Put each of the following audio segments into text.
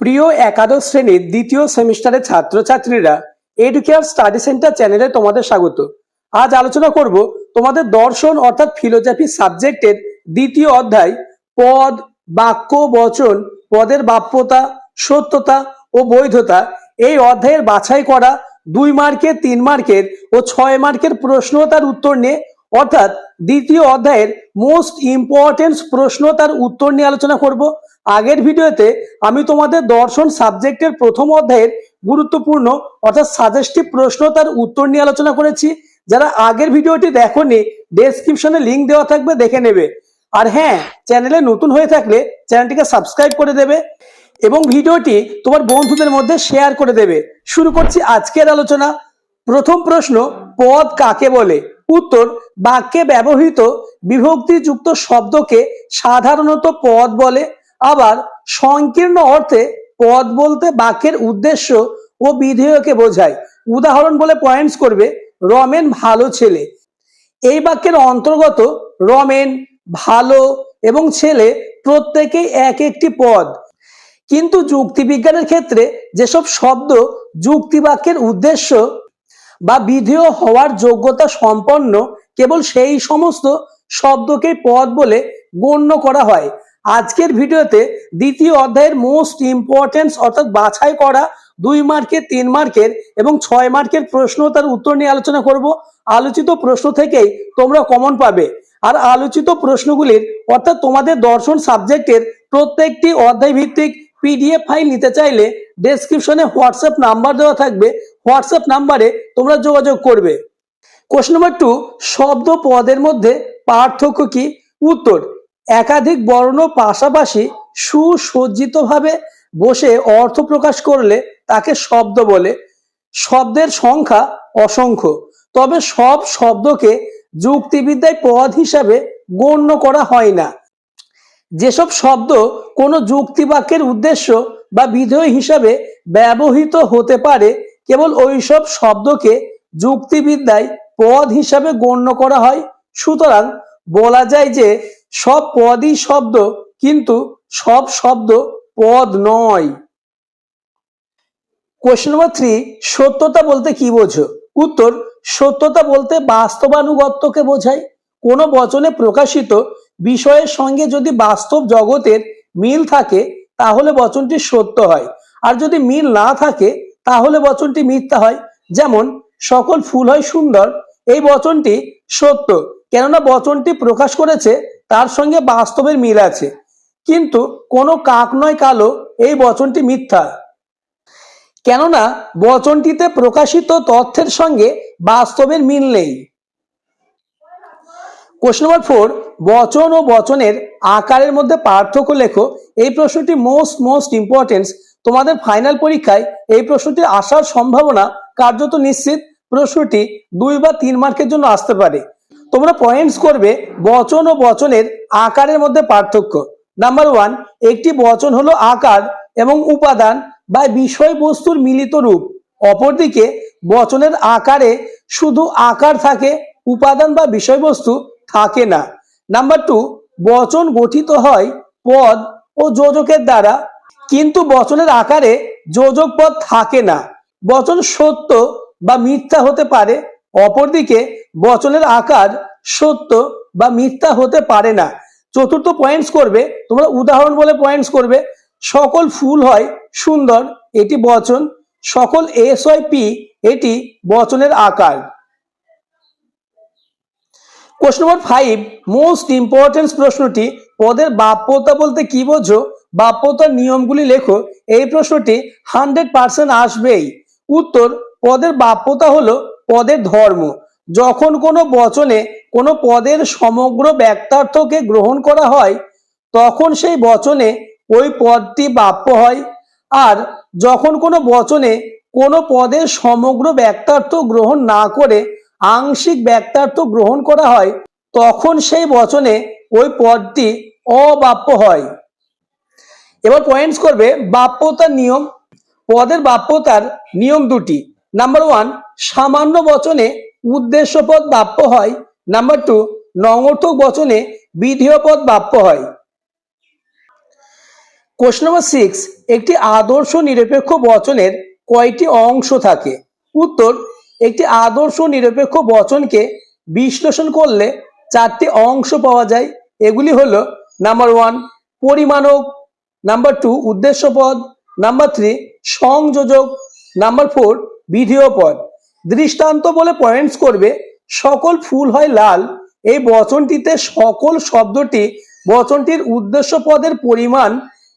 প্রিয় একাদশ শ্রেণির দ্বিতীয় সেমিস্টারের ছাত্রছাত্রীরা এডুকেয়ার স্টাডি সেন্টার চ্যানেলে তোমাদের স্বাগত। আজ আলোচনা করব তোমাদের দর্শন অর্থাৎ ফিলোজফি সাবজেক্টের দ্বিতীয় অধ্যায়, পদ, বাক্য, বচন, পদের বাপ্যতা, সত্যতা ও বৈধতা। এই অধ্যায়ের বাছাই করা দুই মার্কের, তিন মার্কের ও ছয় মার্কের প্রশ্ন তার উত্তর নিয়ে, অর্থাৎ দ্বিতীয় অধ্যায়ের মোস্ট ইম্পর্টেন্ট প্রশ্ন তার উত্তর নিয়ে আলোচনা করব। আগের ভিডিওতে আমি তোমাদের দর্শন সাবজেক্টের প্রথম অধ্যায়ের গুরুত্বপূর্ণ অর্থাৎ সাজেস্টিভ প্রশ্ন তার উত্তর নিয়ে আলোচনা করেছি। যারা আগের ভিডিওটি দেখোনি ডেসক্রিপশনে লিংক দেওয়া থাকবে, দেখে নেবে। আর হ্যাঁ চ্যানেলে নতুন হয়ে থাকলে চ্যানেলটিকে সাবস্ক্রাইব করে দেবে এবং ভিডিওটি তোমার বন্ধুদের মধ্যে শেয়ার করে দেবে। শুরু করছি আজকের আলোচনা। প্রথম প্রশ্ন, পদ কাকে বলে? উত্তর, বাক্যে ব্যবহৃত বিভক্তিযুক্ত শব্দকে সাধারণত পদ বলে। আবার সংকীর্ণ অর্থে পদ বলতে বাক্যের উদ্দেশ্য ও বিধেয়কে বোঝায়। উদাহরণ বলে পয়েন্টস করবে, রমেন ভালো ছেলে। এই বাক্যের অন্তর্গত রমেন ভালো এবং ছেলে প্রত্যেকেই এক একটি পদ। কিন্তু যুক্তিবিজ্ঞানের ক্ষেত্রে যেসব শব্দ যুক্তিবাক্যের উদ্দেশ্য বা বিধেয় হওয়ার যোগ্যতা সম্পন্ন, কেবল সেই সমস্ত শব্দকে পদ বলে গণ্য করা হয়। আজকের ভিডিওতে দ্বিতীয় অধ্যায়ের মোস্ট ইম্পর্টেন্স অর্থাৎ বাছাই করা দুই মার্কের, তিন মার্কের এবং ছয় মার্কের প্রশ্ন তার উত্তর নিয়ে আলোচনা করব। আলোচিত প্রশ্ন থেকেই তোমরা কমন পাবে। আর আলোচিত প্রশ্নগুলির অর্থাৎ তোমাদের দর্শন সাবজেক্টের প্রত্যেকটি অধ্যায় ভিত্তিক পিডিএফ ফাইল নিতে চাইলে ডেসক্রিপশনে হোয়াটসঅ্যাপ নাম্বার দেওয়া থাকবে। হোয়াটসঅ্যাপ নাম্বারে তোমরা যোগাযোগ করবে। কোশ্চেন নাম্বার টু শব্দ পদের মধ্যে পার্থক্য কি? উত্তর একাধিক বর্ণ পাশাপাশি সুসজ্জিতভাবে বসে অর্থ প্রকাশ করলে তাকে শব্দ বলে। শব্দের সংখ্যা অসংখ্য, তবে সব শব্দকে যুক্তিবিদ্যায় পদ হিসাবে গণ্য করা হয় না। যেসব শব্দ কোনো যুক্তিবাক্যের উদ্দেশ্য বা বিধেয় হিসাবে ব্যবহৃত হতে পারে, কেবল ওইসব শব্দকে যুক্তিবিদ্যায় পদ হিসাবে গণ্য করা হয়। সুতরাং বলা যায় যে সব পদই শব্দ, কিন্তু সব শব্দ পদ নয়। কোশ্চেন নম্বর থ্রি সত্যতা বলতে কি বোঝো? উত্তর, সত্যতা বলতে বাস্তবানুগত্যকে বোঝায়। কোনো বচনে প্রকাশিত বিষয়ের সঙ্গে যদি বাস্তব জগতের মিল থাকে, তাহলে বচনটি সত্য হয়। আর যদি মিল না থাকে, তাহলে বচনটি মিথ্যা হয়। যেমন, সকল ফুল হয় সুন্দর এই বচনটি সত্য। কেননা বচনটি প্রকাশ করেছে তার সঙ্গে বাস্তবের মিল আছে। কিন্তু কোনো কাক নয় কালো, এই বচনটি মিথ্যা। কেননা বচনটিতে প্রকাশিত তথ্যের সঙ্গে বাস্তবের মিল নেই। কোশ্চেন নম্বর ফোর, বচন ও বচনের আকারের মধ্যে পার্থক্য লেখো। এই প্রশ্নটি মোস্ট মোস্ট ইম্পর্টেন্স। তোমাদের ফাইনাল পরীক্ষায় এই প্রশ্নটি আসার সম্ভাবনা কার্যত নিশ্চিত। প্রশ্নটি দুই বা তিন মার্কের জন্য আসতে পারে। তোমরা পয়েন্টস করবে বচন ও বচনের আকারের মধ্যে পার্থক্য। নাম্বার ওয়ান একটি বচন হলো আকার এবং উপাদান বা বিষয়বস্তুর মিলিত রূপ। অপরদিকে, বচনের আকারে শুধু আকার থাকে, উপাদান বা বিষয়বস্তু থাকে না। নাম্বার টু বচন গঠিত হয় পদ ও যোজকের দ্বারা, কিন্তু বচনের আকারে যোজক পদ থাকে না। বচন সত্য বা মিথ্যা হতে পারে, অপরদিকে বচনের আকার সত্য বা মিথ্যা হতে পারে না। চতুর্থ পয়েন্টস করবে, তোমরা উদাহরণ বলে পয়েন্টস করবে। সকল ফুল হয় সুন্দর, এটি বচন। সকল এস হয় পি এটি বচনের আকার। Question number five most importance প্রশ্নটি পদের বাপ্যতা বলতে কি বোঝো? বাপ্যতার নিয়মগুলি লেখো। এই প্রশ্নটি হান্ড্রেড পার্সেন্ট আসবেই। উত্তর, পদের বাপ্যতা হলো পদের ধর্ম। যখন কোনো বচনে কোনো পদের সমগ্র ব্যক্তার্থকে গ্রহণ করা হয়, তখন সেই বচনে ওই পদটি বাপ্য হয়। আর যখন কোনো বচনে কোনো পদের সমগ্র ব্যক্তার্থ গ্রহণ না করে আংশিক ব্যক্তার্থ গ্রহণ করা হয়, তখন সেই বচনে ওই পদটি অবাপ্য হয়। এবার পয়েন্টস করবে বাপ্যতার নিয়ম। পদের বাপ্যতার নিয়ম দুটি। নাম্বার ওয়ান সামান্য বচনে উদ্দেশ্য পদ বাপ্য হয়। নাম্বার টু নঙর্থক বচনে বিধেয় পদ বাপ্য হয়। কোশ্চেন নম্বর সিক্স একটি আদর্শ নিরপেক্ষ বচনের কয়টি অংশ থাকে? উত্তর, একটি আদর্শ নিরপেক্ষ বচনকে বিশ্লেষণ করলে চারটি অংশ পাওয়া যায়। এগুলি হলো নাম্বার ওয়ান পরিমাণক নাম্বার টু উদ্দেশ্য পদ নাম্বার থ্রি সংযোজক নাম্বার ফোর বিধেয় পদ দৃষ্টান্ত বলে পয়েন্টস করবে, সকল ফুল হয় লাল। এই বচনটিতে সকল শব্দটি বচনটির উদ্দেশ্য পদের পরিমাণ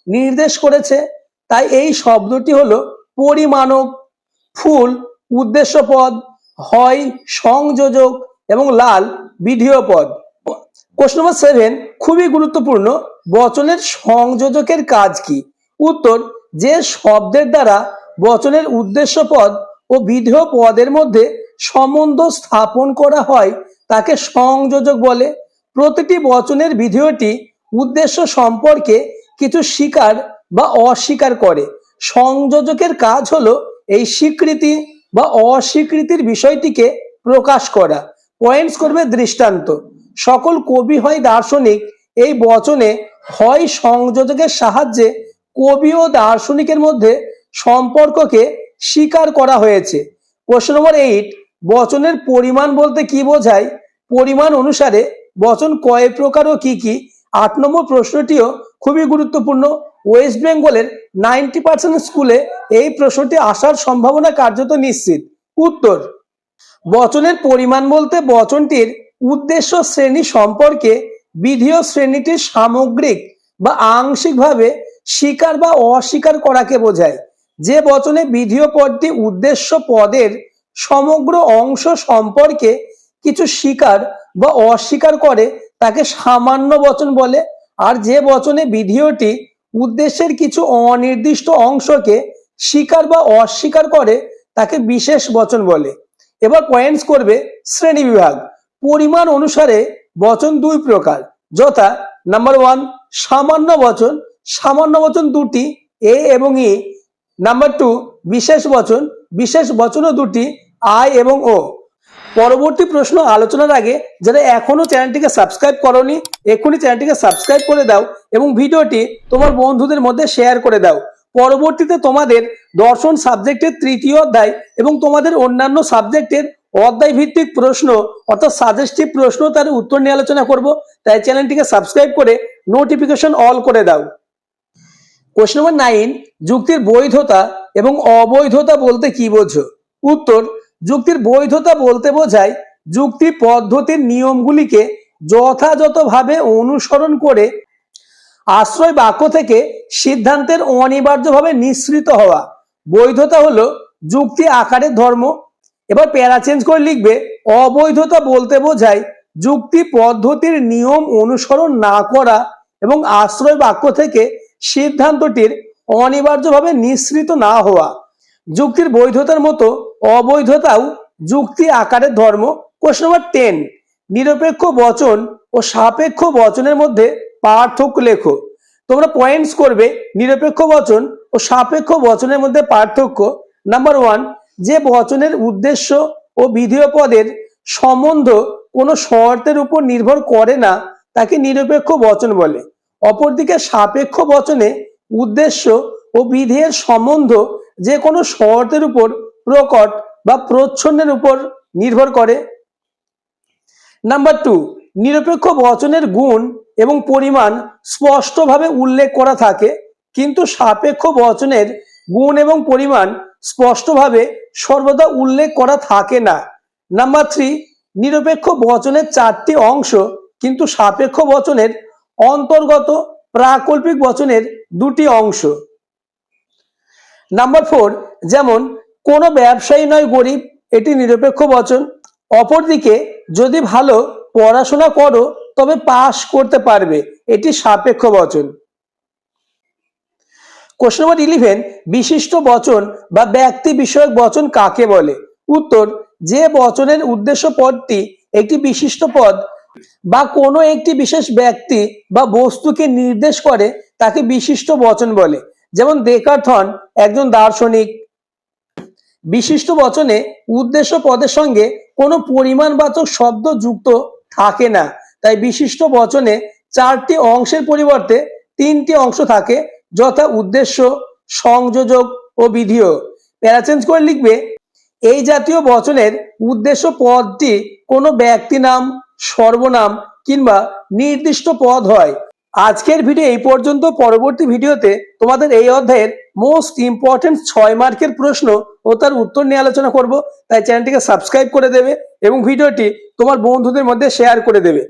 নির্দেশ করেছে। তাই এই শব্দটি হলো পরিমাণক, ফুল, উদ্দেশ্য পদ, হয়, সংযোজক এবং লাল, বিধেয় পদ। কোশ্চেন নম্বর সেভেন খুবই গুরুত্বপূর্ণ, বচনের সংযোজকের কাজ কি? উত্তর, যে শব্দের দ্বারা বচনের উদ্দেশ্য পদ ও বিধেয় পদের মধ্যে সম্বন্ধ স্থাপন করা হয়, তাকে সংযোজক বলে। প্রতিটি বচনের বিধেয়টি উদ্দেশ্য সম্পর্কে কিছু স্বীকার বা অস্বীকার করে। সংযোজকের কাজ হলো এই স্বীকৃতি বা অস্বীকৃতির বিষয়টিকে প্রকাশ করা। পয়েন্টস করবে দৃষ্টান্ত। সকল কবি হয় দার্শনিক, এই বচনে হয় সংযোজকের সাহায্যে কবি ও দার্শনিকের মধ্যে সম্পর্ককে স্বীকার করা হয়েছে। কোশ্চেন নম্বর এইট বচনের পরিমাণ বলতে কি বোঝায়? পরিমাণ অনুসারে বচন কয় প্রকার ও কি কি? আট নম্বর প্রশ্নটিও খুবই গুরুত্বপূর্ণ। ওয়েস্ট বেঙ্গলের নাইনটি পার্সেন্ট স্কুলে এই প্রশ্নটি আসার সম্ভাবনা কার্যত নিশ্চিত। উত্তর, বচনের পরিমাণ বলতে বচনটির উদ্দেশ্য শ্রেণি সম্পর্কে বিধেয় শ্রেণীটির সামগ্রিক বা আংশিকভাবে স্বীকার বা অস্বীকার করাকে বোঝায়। যে বচনে বিধেয় পদটি উদ্দেশ্য পদের সমগ্র অংশ সম্পর্কে কিছু স্বীকার বা অস্বীকার করে, তাকে সামান্য বচন বলে। আর যে বচনে বিধেয়টি উদ্দেশ্যের কিছু অনির্দিষ্ট অংশকে স্বীকার বা অস্বীকার করে, তাকে বিশেষ বচন বলে। এবার পয়েন্টস করবে শ্রেণি বিভাগ। পরিমাণ অনুসারে বচন দুই প্রকার। যথা নাম্বার ওয়ান সামান্য বচন। সামান্য বচন দুটি এ এবং ই নাম্বার টু বিশেষ বচন, বিশেষ বচনও দুটি, আই এবং ও। পরবর্তী প্রশ্ন আলোচনার আগে যারা এখনও চ্যানেলটিকে সাবস্ক্রাইব করনি, এক্ষুনি চ্যানেলটিকে সাবস্ক্রাইব করে দাও এবং ভিডিওটি তোমার বন্ধুদের মধ্যে শেয়ার করে দাও। পরবর্তীতে তোমাদের দর্শন সাবজেক্টের তৃতীয় অধ্যায় এবং তোমাদের অন্যান্য সাবজেক্টের অধ্যায় ভিত্তিক প্রশ্ন, অর্থাৎ সাজেস্টিভ প্রশ্ন তার উত্তর নিয়ে আলোচনা করব। তাই চ্যানেলটিকে সাবস্ক্রাইব করে নোটিফিকেশন অল করে দাও। কোশ্চেন নম্বর নাইন, যুক্তির বৈধতা এবং অবৈধতা বলতে কি বোঝো? উত্তর, যুক্তির বৈধতা বলতে বোঝায় যুক্তি পদ্ধতির নিয়মগুলিকে যথাযথভাবে অনুসরণ করে আশ্রয় বাক্য থেকে সিদ্ধান্তের অনিবার্যভাবে নিঃসৃত হওয়া। বৈধতা হলো যুক্তি আকারের ধর্ম। এবার প্যারা চেঞ্জ করে লিখবে, অবৈধতা বলতে বোঝায় যুক্তি পদ্ধতির নিয়ম অনুসরণ না করা এবং আশ্রয় বাক্য থেকে সিদ্ধান্তটির অনিবার্যভাবে নিঃসৃত না হওয়া। যুক্তির বৈধতার মতো অবৈধতাও যুক্তি আকারের ধর্ম কোশ্চেন নম্বর টেন, নিরপেক্ষ বচন ও সাপেক্ষ বচনের মধ্যে পার্থক্য লেখো। তোমরা পয়েন্টস করবে নিরপেক্ষ বচন ও সাপেক্ষ বচনের মধ্যে পার্থক্য। নাম্বার ওয়ান যে বচনের উদ্দেশ্য ও বিধেয় পদের সম্বন্ধ কোনো শর্তের উপর নির্ভর করে না, তাকে নিরপেক্ষ বচন বলে। অপরদিকে সাপেক্ষ বচনে উদ্দেশ্য ও বিধেয়ের সম্বন্ধ যে কোনো শর্তের উপর প্রকট বা প্রচ্ছন্নের উপর নির্ভর করে। নাম্বার টু নিরপেক্ষ বচনের গুণ এবং পরিমাণ স্পষ্টভাবে উল্লেখ করা থাকে, কিন্তু সাপেক্ষ বচনের গুণ এবং পরিমাণ স্পষ্টভাবে সর্বদা উল্লেখ করা থাকে না। নাম্বার থ্রি নিরপেক্ষ বচনের চারটি অংশ কিন্তু সাপেক্ষ বচনের অন্তর্গত প্রাকল্পিক বচনের দুটি অংশ। নাম্বার ফোর যেমন, কোনো ব্যবসায়ী নয় গরিব, এটি নিরপেক্ষ বচন। অপরদিকে, যদি ভালো পড়াশোনা করো, তবে পাশ করতে পারবে, এটি সাপেক্ষ বচন। কোশ্চেন নম্বর ইলেভেন বিশিষ্ট বচন বা ব্যক্তি বিষয়ক বচন কাকে বলে? উত্তর, যে বচনের উদ্দেশ্য পদটি একটি বিশিষ্ট পদ বা কোনো একটি বিশেষ ব্যক্তি বা বস্তুকে নির্দেশ করে তাকে বিশিষ্ট বচন বলে। যেমন দেকার্থন একজন দার্শনিক। বিশিষ্ট বচনে উদ্দেশ্য পদের সঙ্গে কোনো পরিমাণবাচক শব্দ যুক্ত থাকে না। তাই বিশিষ্ট বচনে চারটি অংশের পরিবর্তে তিনটি অংশ থাকে, যথা উদ্দেশ্য, সংযোজক ও বিধিও প্যারাচেঞ্জ করে লিখবে, এই জাতীয় বচনের উদ্দেশ্য পদটি কোনো ব্যক্তি নাম সর্বনাম কিংবা নির্দিষ্ট পদ হয়। আজকের ভিডিও এই পর্যন্ত। পরবর্তী ভিডিওতে তোমাদের এই অধ্যায়ের মোস্ট ইম্পর্টেন্ট ছয় মার্কের প্রশ্ন ও তার উত্তর নিয়ে আলোচনা করব। তাই চ্যানেলটিকে সাবস্ক্রাইব করে দেবে এবং ভিডিওটি তোমার বন্ধুদের মধ্যে শেয়ার করে দেবে।